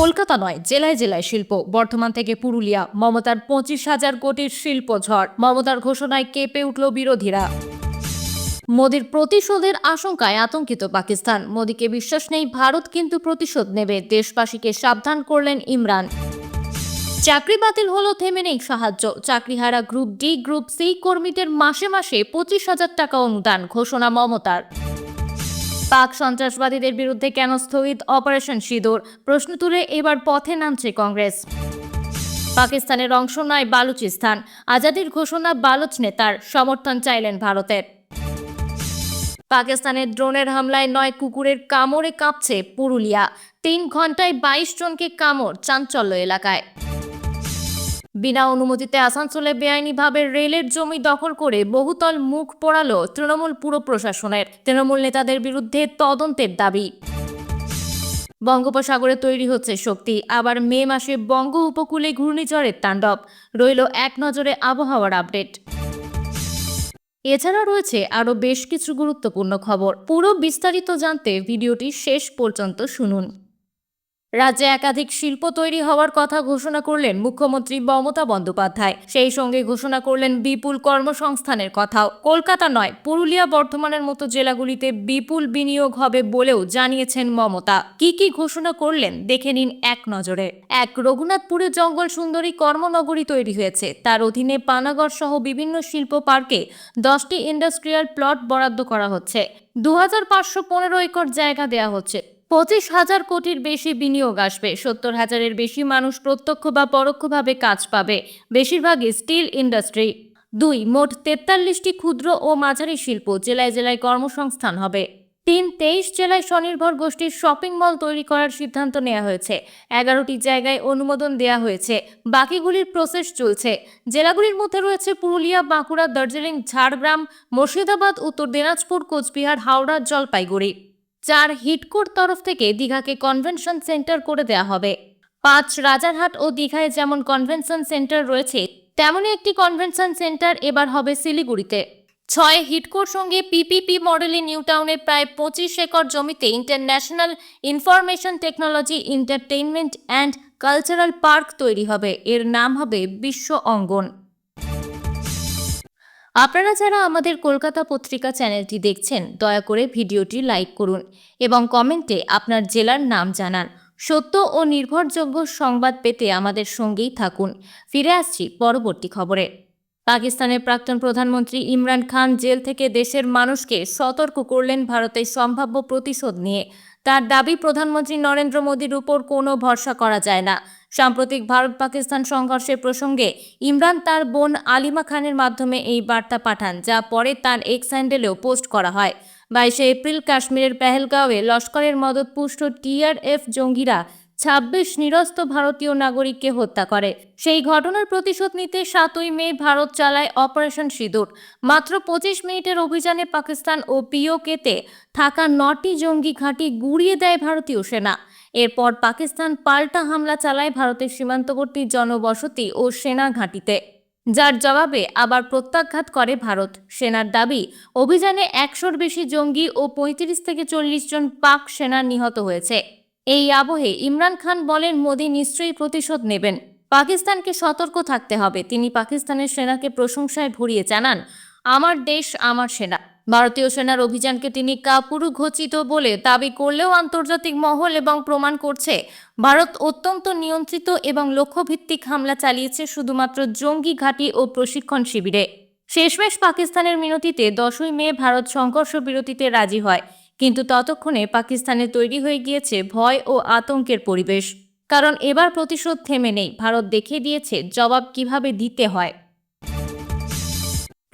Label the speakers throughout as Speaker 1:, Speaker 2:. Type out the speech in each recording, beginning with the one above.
Speaker 1: কলকাতা নয় জেলায় জেলায় শিল্প বর্ধমান থেকে পুরুলিয়া মমতার পঁচিশ হাজার কোটির শিল্প ঝড় মমতার ঘোষণায় কেঁপে উঠল বিরোধীরা মোদির প্রতিশোধের আশঙ্কায় আতঙ্কিত পাকিস্তান মোদীকে বিশ্বাস নেই ভারত কিন্তু প্রতিশোধ নেবে দেশবাসীকে সাবধান করলেন ইমরান চাকরি বাতিল হলো থেমে নেই সাহায্য চাকরিহারা গ্রুপ ডি গ্রুপ সি কর্মীদের মাসে মাসে পঁচিশ হাজার টাকা অনুদান ঘোষণা মমতার পাক সন্ত্রাসবাদীদের বিরুদ্ধে কেন স্থগিত অপারেশন সিঁদুর প্রশ্ন তুলে এবার পথে নামছে কংগ্রেস পাকিস্তানের অংশ নয় বালুচিস্তান আজাদির ঘোষণা বালুচ নেতার সমর্থন চাইলেন ভারতের পাকিস্তানের ড্রোনের হামলায় নয় কুকুরের কামড়ে কাঁপছে পুরুলিয়া তিন ঘন্টায় বাইশ জনকে কামড় চাঞ্চল্য এলাকায় বিনা অনুমতিতে আসানসোলে বেআইনিভাবে রেলের জমি দখল করে বহুতল মুখ পড়াল তৃণমূল পুর প্রশাসনের তৃণমূল নেতাদের বিরুদ্ধে তদন্তের দাবি বঙ্গোপসাগরে তৈরি হচ্ছে শক্তি আবার মে মাসে বঙ্গ উপকূলে ঘূর্ণিঝড়ের তাণ্ডব রইল এক নজরে আবহাওয়ার আপডেট এছাড়া রয়েছে আরও বেশ কিছু গুরুত্বপূর্ণ খবর পুরো বিস্তারিত জানতে ভিডিওটি শেষ পর্যন্ত শুনুন রাজ্যে একাধিক শিল্প তৈরি হওয়ার কথা ঘোষণা করলেন মুখ্যমন্ত্রী মমতা বন্দ্যোপাধ্যায় সেই সঙ্গে ঘোষণা করলেন বিপুল কর্মসংস্থানের কথাও কলকাতা নয় পুরুলিয়া বর্ধমানের মতো জেলাগুলিতে বিপুল বিনিয়োগ হবে বলেও জানিয়েছেন মমতা কি কি ঘোষণা করলেন দেখে নিন এক নজরে এক রঘুনাথপুরে জঙ্গল সুন্দরী কর্মনগরী তৈরি হয়েছে তার অধীনে পানাগড় সহ বিভিন্ন শিল্প পার্কে দশটি ইন্ডাস্ট্রিয়াল প্লট বরাদ্দ করা হচ্ছে দু একর জায়গা দেয়া হচ্ছে পঁচিশ হাজার কোটির বেশি বিনিয়োগ আসবে সত্তর হাজারের বেশি মানুষ প্রত্যক্ষ বা পরোক্ষভাবে কাজ পাবে বেশিরভাগই স্টিল ইন্ডাস্ট্রি দুই মোট তেতাল্লিশটি ক্ষুদ্র ও মাঝারি শিল্প জেলায় জেলায় কর্মসংস্থান হবে তিন তেইশ জেলায় স্বনির্ভর গোষ্ঠীর শপিং মল তৈরি করার সিদ্ধান্ত নেওয়া হয়েছে এগারোটি জায়গায় অনুমোদন দেওয়া হয়েছে বাকিগুলির প্রসেস চলছে জেলাগুলির মধ্যে রয়েছে পুরুলিয়া বাঁকুড়া দার্জিলিং ঝাড়গ্রাম মুর্শিদাবাদ উত্তর দিনাজপুর কোচবিহার হাওড়া জলপাইগুড়ি চার হিটকোর তরফ থেকে দীঘাকে কনভেনশন সেন্টার করে দেয়া হবে পাঁচ রাজারহাট ও দীঘায় যেমন কনভেনশন সেন্টার রয়েছে তেমনই একটি কনভেনশন সেন্টার এবার হবে শিলিগুড়িতে ছয় হিটকোর সঙ্গে পিপিপি মডেলে টাউনে প্রায় পঁচিশ একর জমিতে international information technology entertainment and cultural park তৈরি হবে এর নাম হবে বিশ্ব অঙ্গন আপনারা যারা আমাদের কলকাতা পত্রিকা চ্যানেলটি দেখছেন দয়া করে ভিডিওটি লাইক করুন এবং কমেন্টে আপনার জেলার নাম জানান সত্য ও নির্ভরযোগ্য সংবাদ পেতে আমাদের সঙ্গেই থাকুন ফিরে আসছি পরবর্তী খবরে পাকিস্তানের প্রাক্তন প্রধানমন্ত্রী ইমরান খান জেল থেকে দেশের মানুষকে সতর্ক করলেন ভারতের সম্ভাব্য প্রতিশোধ নিয়ে তার দাবি প্রধানমন্ত্রী নরেন্দ্র মোদীর উপর কোনো ভরসা করা যায় না সাম্প্রতিক ভারত পাকিস্তান সংঘর্ষের প্রসঙ্গে ইমরান তার বোন আলিমা খানের মাধ্যমে এই বার্তা পাঠান যা পরে তার এক্স হ্যান্ডেলেও পোস্ট করা হয় বাইশে এপ্রিল কাশ্মীরের পেহেলগাঁওয়ে লস্করের মদতপুষ্ট টিআরএফ জঙ্গিরা ছাব্বিশ নিরস্ত ভারতীয় নাগরিককে হত্যা করে সেই ঘটনার প্রতিশোধ নিতে সাতই মে ভারত চালায় অপারেশন সিঁদুর মাত্র পঁচিশ মিনিটের অভিযানে পাকিস্তান ও পিওকেতে থাকা নটি জঙ্গি ঘাঁটি গুড়িয়ে দেয় ভারতীয় সেনা এরপর পাকিস্তান পাল্টা হামলা চালায় ভারতের সীমান্তবর্তী জনবসতি ও সেনা ঘাঁটিতে যার জবাবে আবার প্রত্যাঘাত করে ভারত সেনার দাবি অভিযানে একশোর বেশি জঙ্গি ও পঁয়ত্রিশ থেকে চল্লিশ জন পাক সেনা নিহত হয়েছে এই আবহে ইমরান খান বলেন মোদী নিশ্চয়ই প্রতিশোধ নেবেন পাকিস্তানকে সতর্ক থাকতে হবে তিনি পাকিস্তানের সেনাকে প্রশংসায় ভরিয়ে জানান আমার দেশ আমার সেনা ভারতীয় সেনার অভিযানকে তিনি কাপুরু ঘোচিত বলে দাবি করলেও আন্তর্জাতিক মহল এবং প্রমাণ করছে ভারত অত্যন্ত নিয়ন্ত্রিত এবং লক্ষ্যভিত্তিক হামলা চালিয়েছে শুধুমাত্র জঙ্গি ঘাঁটি ও প্রশিক্ষণ শিবিরে শেষমেশ পাকিস্তানের মিনতিতে দশই মে ভারত সংঘর্ষ বিরতিতে রাজি হয় কিন্তু ততক্ষণে পাকিস্তানে তৈরি হয়ে গিয়েছে ভয় ও আতঙ্কের পরিবেশ কারণ এবার প্রতিশোধ থেমে নেই ভারত দেখিয়ে দিয়েছে জবাব কিভাবে দিতে হয়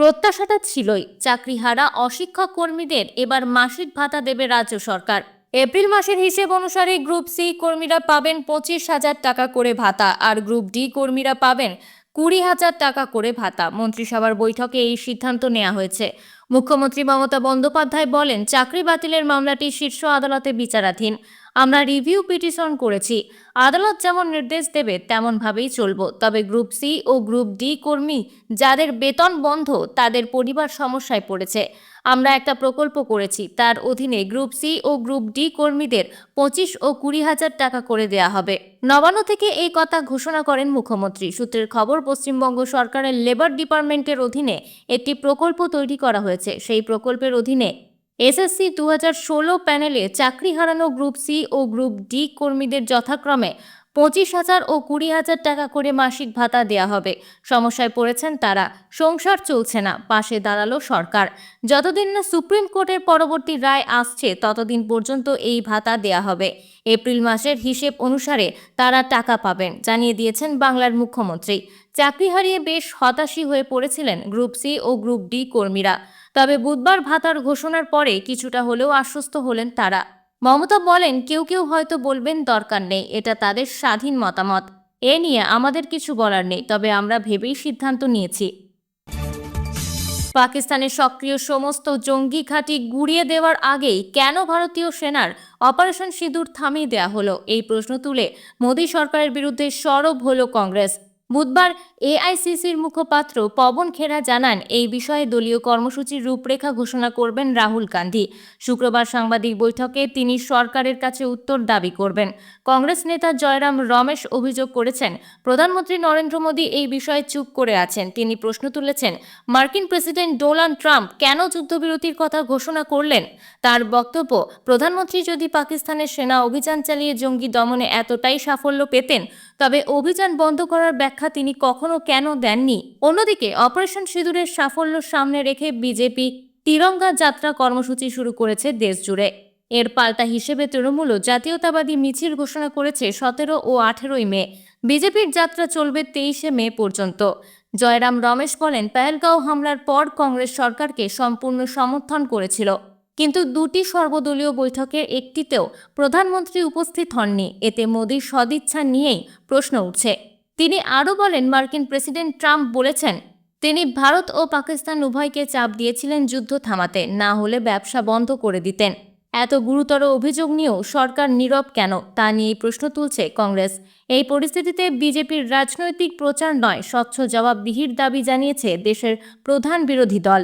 Speaker 1: প্রত্যাশাটা ছিলই চাকরিহারা অশিক্ষক কর্মীদের এবার মাসিক ভাতা দেবে রাজ্য সরকার এপ্রিল মাসের হিসেব অনুসারে গ্রুপ সি কর্মীরা পাবেন পঁচিশ হাজার টাকা করে ভাতা আর গ্রুপ ডি কর্মীরা পাবেন কুড়ি হাজার টাকা করে ভাতা মন্ত্রিসভার বৈঠকে এই সিদ্ধান্ত নেওয়া হয়েছে মুখ্যমন্ত্রী মমতা বন্দ্যোপাধ্যায় বলেন চাকরি বাতিলের মামলাটি শীর্ষ আদালতে বিচারাধীন আমরা রিভিউ পিটিশন করেছি আদালত যেমন নির্দেশ দেবে তেমনভাবেই চলব তবে গ্রুপ সি ও গ্রুপ ডি কর্মী যাদের বেতন বন্ধ তাদের পরিবার সমস্যায় পড়েছে আমরা একটা প্রকল্প করেছি তার অধীনে গ্রুপ সি ও গ্রুপ ডি কর্মীদের পঁচিশ ও কুড়ি হাজার টাকা করে দেয়া হবে নবান্ন থেকে এই কথা ঘোষণা করেন মুখ্যমন্ত্রী সূত্রের খবর পশ্চিমবঙ্গ সরকারের লেবার ডিপার্টমেন্টের অধীনে একটি প্রকল্প তৈরি করা হয়েছে সেই প্রকল্পের অধীনে এসএসসি দু হাজার ষোলো প্যানেলে চাকরি হারানো গ্রুপ সি ও গ্রুপ ডি কর্মীদের যথাক্রমে পঁচিশ হাজার ও কুড়ি হাজার টাকা করে মাসিক ভাতা দেয়া হবে সমস্যায় পড়েছেন তারা সংসার চলছে না পাশে দাঁড়ালো সরকার যতদিন না সুপ্রিম কোর্টের পরবর্তী রায় আসছে ততদিন পর্যন্ত এই ভাতা দেয়া হবে এপ্রিল মাসের হিসেব অনুসারে তারা টাকা পাবেন জানিয়ে দিয়েছেন বাংলার মুখ্যমন্ত্রী চাকরি হারিয়ে বেশ হতাশী হয়ে পড়েছিলেন গ্রুপ সি ও গ্রুপ ডি কর্মীরা তবে বুধবার ভাতার ঘোষণার পরে কিছুটা হলেও আশ্বস্ত হলেন তারা মমতা বলেন কেউ কেউ হয়তো বলবেন দরকার নেই এটা তাদের স্বাধীন মতামত এ নিয়ে আমাদের কিছু বলার নেই তবে আমরা ভেবেই সিদ্ধান্ত নিয়েছি পাকিস্তানের সক্রিয় সমস্ত জঙ্গি ঘাঁটি গুড়িয়ে দেওয়ার আগেই কেন ভারতীয় সেনার অপারেশন সিঁদুর থামিয়ে দেয়া হলো এই প্রশ্ন তুলে মোদী সরকারের বিরুদ্ধে সরব হলো কংগ্রেস বুধবার এআইসিসির মুখপাত্র পবন খেরা জানান এই বিষয়ে দলীয় কর্মসূচির রূপরেখা ঘোষণা করবেন রাহুল গান্ধী শুক্রবার সাংবাদিক বৈঠকে তিনি সরকারের কাছে উত্তর দাবি করবেন কংগ্রেস নেতা জয়রাম রমেশ অভিযোগ করেছেন প্রধানমন্ত্রী নরেন্দ্র মোদী এই বিষয়ে চুপ করে আছেন তিনি প্রশ্ন তুলেছেন মার্কিন প্রেসিডেন্ট ডোনাল্ড ট্রাম্প কেন যুদ্ধবিরতির কথা ঘোষণা করলেন তার বক্তব্য প্রধানমন্ত্রী যদি পাকিস্তানের সেনা অভিযান চালিয়ে জঙ্গি দমনে এতটাই সাফল্য পেতেন তবে অভিযান বন্ধ করার ব্যাখ্যা ব্যাখ্যা তিনি কখনো কেন দেননি অন্যদিকে অপারেশন সিঁদুরের সাফল্য সামনে রেখে বিজেপি তিরঙ্গা যাত্রা কর্মসূচি শুরু করেছে দেশজুড়ে এর পাল্টা হিসেবে তৃণমূলও জাতীয়তাবাদী মিছিল ঘোষণা করেছে সতেরো ও আঠেরোই মে বিজেপির যাত্রা চলবে তেইশে মে পর্যন্ত জয়রাম রমেশ বলেন পেহেলগাঁও হামলার পর কংগ্রেস সরকারকে সম্পূর্ণ সমর্থন করেছিল কিন্তু দুটি সর্বদলীয় বৈঠকের একটিতেও প্রধানমন্ত্রী উপস্থিত হননি এতে মোদীর সদিচ্ছা নিয়েই প্রশ্ন উঠছে তিনি আরও বলেন মার্কিন প্রেসিডেন্ট ট্রাম্প বলেছেন তিনি ভারত ও পাকিস্তান উভয়কে চাপ দিয়েছিলেন যুদ্ধ থামাতে না হলে ব্যবসা বন্ধ করে দিতেন এত গুরুতর অভিযোগ নিয়েও সরকার নীরব কেন তা নিয়েই প্রশ্ন তুলছে কংগ্রেস এই পরিস্থিতিতে বিজেপির রাজনৈতিক প্রচার নয় স্বচ্ছ জবাবদিহির দাবি জানিয়েছে দেশের প্রধান বিরোধী দল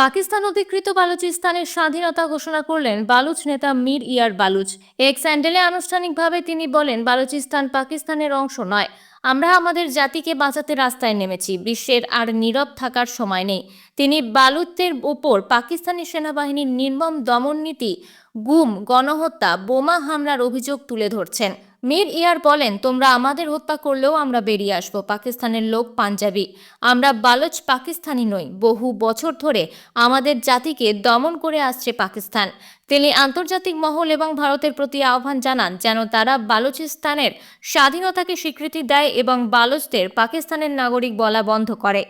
Speaker 1: পাকিস্তান অধিকৃত বালুচিস্তানের স্বাধীনতা ঘোষণা করলেন বালুচ নেতা মির ইয়ার বালুচ এক স্যান্ডেলে আনুষ্ঠানিকভাবে তিনি বলেন বালুচিস্তান পাকিস্তানের অংশ নয় আমরা আমাদের জাতিকে বাঁচাতে রাস্তায় নেমেছি বিশ্বের আর নীরব থাকার সময় নেই তিনি বালুচদের ওপর পাকিস্তানি সেনাবাহিনীর নির্মম দমন নীতি গুম গণহত্যা বোমা হামলার অভিযোগ তুলে ধরছেন মীর ইয়ার বলেন তোমরা আমাদের হত্যা করলেও আমরা বেরিয়ে আসবো পাকিস্তানের লোক পাঞ্জাবি আমরা বালচ পাকিস্তানি নই বহু বছর ধরে আমাদের জাতিকে দমন করে আসছে পাকিস্তান তিনি আন্তর্জাতিক মহল এবং ভারতের প্রতি আহ্বান জানান যেন তারা বালুচিস্তানের স্বাধীনতাকে স্বীকৃতি দেয় এবং বালুচদের পাকিস্তানের নাগরিক বলা বন্ধ করে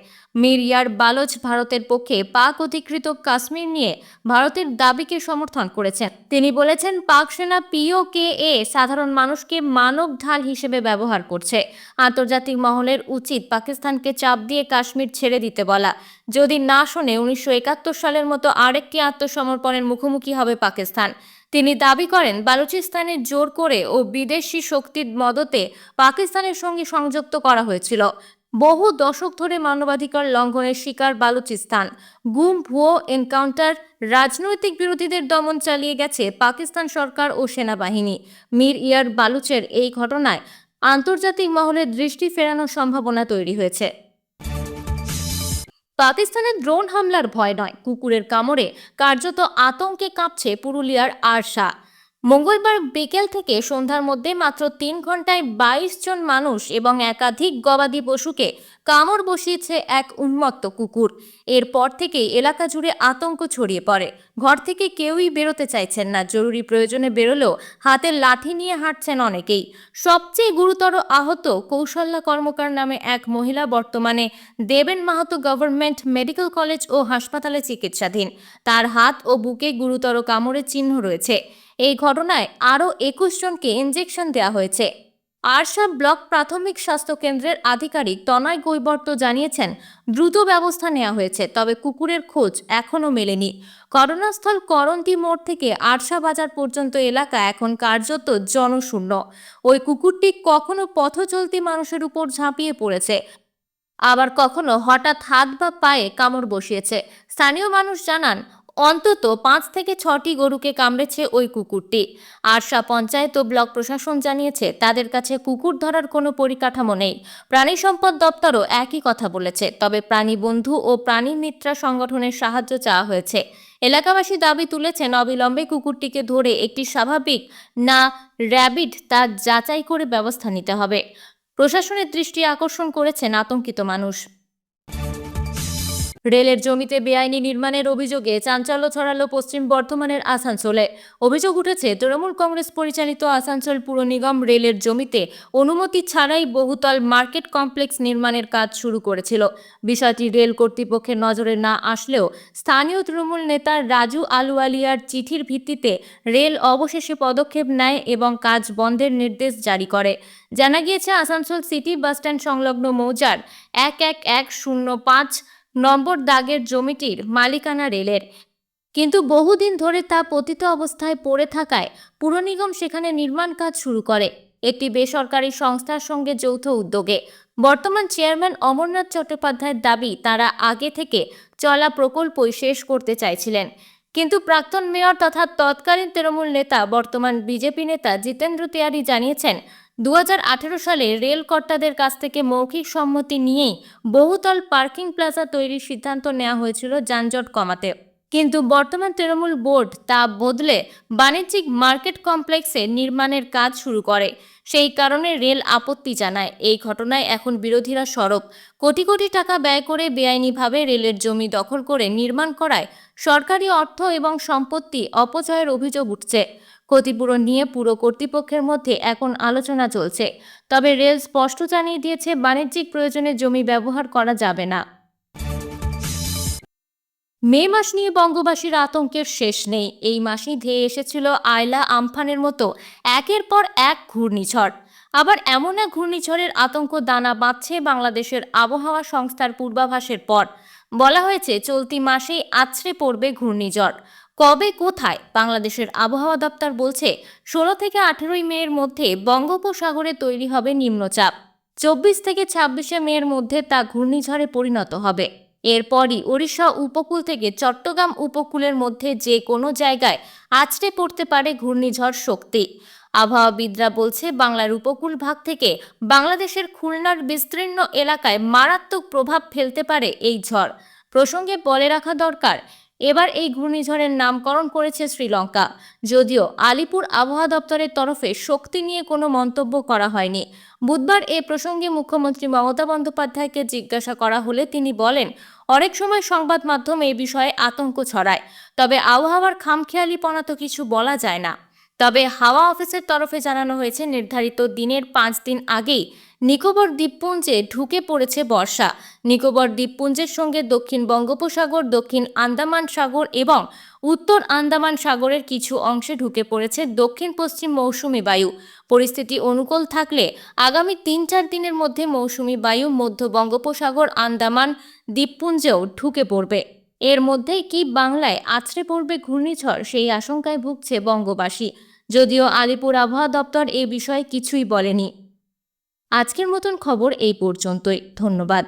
Speaker 1: মিরিয়ার বালচ ভারতের পক্ষে পাক অধিকৃত কাশ্মীর নিয়ে ভারতের দাবিকে সমর্থন করেছেন তিনি বলেছেন পাক সেনা পিওকে এ সাধারণ মানুষকে মানব ঢাল হিসেবে ব্যবহার করছে আন্তর্জাতিক মহলের উচিত পাকিস্তানকে চাপ দিয়ে কাশ্মীর ছেড়ে দিতে বলা যদি না শোনে উনিশশো সালের মতো আরেকটি আত্মসমর্পণের মুখোমুখি হবে পাকিস্তান তিনি দাবি করেন বালুচিস্তানে জোর করে ও বিদেশি শক্তির মদতে পাকিস্তানের সঙ্গে সংযুক্ত করা হয়েছিল বহু দশক ধরে মানবাধিকার লঙ্ঘনের শিকার বালুচিস্তান গুম ভুয়ো এনকাউন্টার রাজনৈতিক বিরোধীদের দমন চালিয়ে গেছে পাকিস্তান সরকার ও সেনাবাহিনী মীর ইয়ার বালুচের এই ঘটনায় আন্তর্জাতিক মহলে দৃষ্টি ফেরানোর সম্ভাবনা তৈরি হয়েছে পাকিস্তানের ড্রোন হামলার ভয় নয় কুকুরের কামড়ে কার্যত আতঙ্কে কাঁপছে পুরুলিয়ার আরশা মঙ্গলবার বিকেল থেকে সন্ধ্যার মধ্যে মাত্র তিন ঘন্টায় বাইশ জন মানুষ এবং একাধিক গবাদি পশুকে কামড় বসিয়েছে এক উন্মত্ত কুকুর এরপর থেকেই এলাকা জুড়ে আতঙ্ক ছড়িয়ে পড়ে ঘর থেকে কেউই বেরোতে চাইছেন না জরুরি প্রয়োজনে বেরোলেও হাতে লাঠি নিয়ে হাঁটছেন অনেকেই সবচেয়ে গুরুতর আহত কৌশল্যা কর্মকার নামে এক মহিলা বর্তমানে Deben Mahato government medical college ও হাসপাতালে চিকিৎসাধীন তার হাত ও বুকে গুরুতর কামড়ের চিহ্ন রয়েছে এই ঘটনায় আরও একুশ জনকে ইঞ্জেকশন দেওয়া হয়েছে আরশা ব্লক প্রাথমিক স্বাস্থ্য কেন্দ্রের আধিকারিক তনয় গৈবর্ত জানিয়েছেন দ্রুত ব্যবস্থা নেওয়া হয়েছে তবে কুকুরের খোঁজ এখনও মেলেনি করোনাস্থল করন্তি মোড় থেকে আরশা বাজার পর্যন্ত এলাকা এখন কার্যত জনশূন্য ওই কুকুরটি কখনো পথ চলতি মানুষের উপর ঝাঁপিয়ে পড়েছে আবার কখনো হঠাৎ হাত বা পায়ে কামড় বসিয়েছে স্থানীয় মানুষ জানান অন্তত পাঁচ থেকে ছটি গরুকে কামড়েছে ওই কুকুরটি আরশা পঞ্চায়েত ও ব্লক প্রশাসন জানিয়েছে তাদের কাছে কুকুর ধরার কোনো পরিকাঠামো নেই প্রাণী সম্পদ দপ্তরও একই কথা বলেছে তবে প্রাণী বন্ধু ও প্রাণী মিত্রা সংগঠনের সাহায্য চাওয়া হয়েছে এলাকাবাসী দাবি তুলেছেন অবিলম্বে কুকুরটিকে ধরে একটি স্বাভাবিক না র্যাবিড তা যাচাই করে ব্যবস্থা নিতে হবে প্রশাসনের দৃষ্টি আকর্ষণ করেছেন আতঙ্কিত মানুষ রেলের জমিতে বেআইনি নির্মাণের অভিযোগে চাঞ্চল্য ছড়ালো পশ্চিম বর্ধমানের আসানসোলে অভিযোগ উঠেছে তৃণমূল কংগ্রেস পরিচালিত আসানসোল পুর নিগম রেলের জমিতে অনুমতি ছাড়াই বহুতল মার্কেট কমপ্লেক্স নির্মাণের কাজ শুরু করেছিল বিষয়টি রেল কর্তৃপক্ষের নজরে না আসলেও স্থানীয় তৃণমূল নেতা রাজু আলুয়ালিয়ার চিঠির ভিত্তিতে রেল অবশেষে পদক্ষেপ নেয় এবং কাজ বন্ধের নির্দেশ জারি করে জানা গিয়েছে আসানসোল সিটি বাসস্ট্যান্ড সংলগ্ন মৌজার এক এক এক শূন্য পাঁচ নম্বর দাগের জমিটির মালিকানা রেলের কিন্তু বহুদিন ধরে তা পতিত অবস্থায় পড়ে থাকায় পুরনিগম সেখানে নির্মাণ কাজ শুরু করে একটি বেসরকারি সংস্থার সঙ্গে যৌথ উদ্যোগে বর্তমান চেয়ারম্যান অমরনাথ চট্টোপাধ্যায়ের দাবি তারা আগে থেকে চলা প্রকল্পই শেষ করতে চাইছিলেন কিন্তু প্রাক্তন মেয়র তথা তৎকালীন তৃণমূল নেতা বর্তমান বিজেপি নেতা জিতেন্দ্র তেয়ারি জানিয়েছেন দু সালে রেল কর্তাদের কাছ থেকে মৌখিক সম্মতি নিয়েই বহুতল পার্কিং প্লাজা তৈরির সিদ্ধান্ত নেওয়া হয়েছিল যানজট কমাতে কিন্তু বর্তমান তৃণমূল বোর্ড তা বদলে বাণিজ্যিক মার্কেট কমপ্লেক্সে নির্মাণের কাজ শুরু করে সেই কারণে রেল আপত্তি জানায় এই ঘটনায় এখন বিরোধীরা সরব কোটি কোটি টাকা ব্যয় করে বেআইনিভাবে রেলের জমি দখল করে নির্মাণ করায় সরকারি অর্থ এবং সম্পত্তি অপচয়ের অভিযোগ উঠছে ক্ষতিপূরণ নিয়ে পুরো কর্তৃপক্ষের মধ্যে এখন আলোচনা চলছে তবে রেল স্পষ্ট জানিয়ে দিয়েছে বাণিজ্যিক প্রয়োজনে জমি ব্যবহার করা যাবে না মে মাস নিয়ে বঙ্গবাসীর আতঙ্কের শেষ নেই এই মাসেই ধেয়ে এসেছিল আয়লা আমফানের মতো একের পর এক ঘূর্ণিঝড় আবার এমন এক ঘূর্ণিঝড়ের আতঙ্ক দানা বাঁধছে বাংলাদেশের আবহাওয়া সংস্থার পূর্বাভাসের পর বলা হয়েছে চলতি মাসেই আছড়ে পড়বে ঘূর্ণিঝড় কবে কোথায় বাংলাদেশের আবহাওয়া দপ্তর বলছে ষোলো থেকে আঠেরোই মের মধ্যে বঙ্গোপসাগরে তৈরি হবে নিম্নচাপ চব্বিশ থেকে ছাব্বিশে মের মধ্যে তা ঘূর্ণিঝড়ে পরিণত হবে এরপরই ওড়িশা উপকূল থেকে চট্টগ্রাম উপকূলের মধ্যে যে কোনো জায়গায় আছড়ে পড়তে পারে ঘূর্ণিঝড় শক্তি আবহাওয়াবিদরা বলছে বাংলার উপকূল ভাগ থেকে বাংলাদেশের খুলনার বিস্তীর্ণ এলাকায় মারাত্মক প্রভাব ফেলতে পারে এই ঝড় প্রসঙ্গে বলে রাখা দরকার এবার এই ঘূর্ণিঝড়ের নামকরণ করেছে শ্রীলঙ্কা যদিও আলিপুর আবহাওয়া দপ্তরের তরফে শক্তি নিয়ে কোনো মন্তব্য করা হয়নি বুধবার এ প্রসঙ্গে মুখ্যমন্ত্রী মমতা বন্দ্যোপাধ্যায়কে জিজ্ঞাসা করা হলে তিনি বলেন অনেক সময় সংবাদ মাধ্যম এ বিষয়ে আতঙ্ক ছড়ায় তবে আবহাওয়ার খামখেয়ালিপনা তো কিছু বলা যায় না তবে হাওয়া অফিসের তরফে জানানো হয়েছে নির্ধারিত দিনের পাঁচ দিন আগেই নিকোবর দ্বীপপুঞ্জে ঢুকে পড়েছে বর্ষা নিকোবর দ্বীপপুঞ্জের সঙ্গে দক্ষিণ বঙ্গোপসাগর দক্ষিণ আন্দামান সাগর এবং উত্তর আন্দামান সাগরের কিছু অংশে ঢুকে পড়েছে দক্ষিণ পশ্চিম মৌসুমি বায়ু পরিস্থিতি অনুকূল থাকলে আগামী তিন চার দিনের মধ্যে মৌসুমি বায়ু মধ্য বঙ্গোপসাগর আন্দামান দ্বীপপুঞ্জেও ঢুকে পড়বে এর মধ্যেই কি বাংলায় আছড়ে পড়বে ঘূর্ণিঝড় সেই আশঙ্কায় ভুগছে বঙ্গবাসী যদিও আলিপুর আবহাওয়া দপ্তর এ বিষয়ে কিছুই বলেনি আজকের মতন খবর এই পর্যন্তই ধন্যবাদ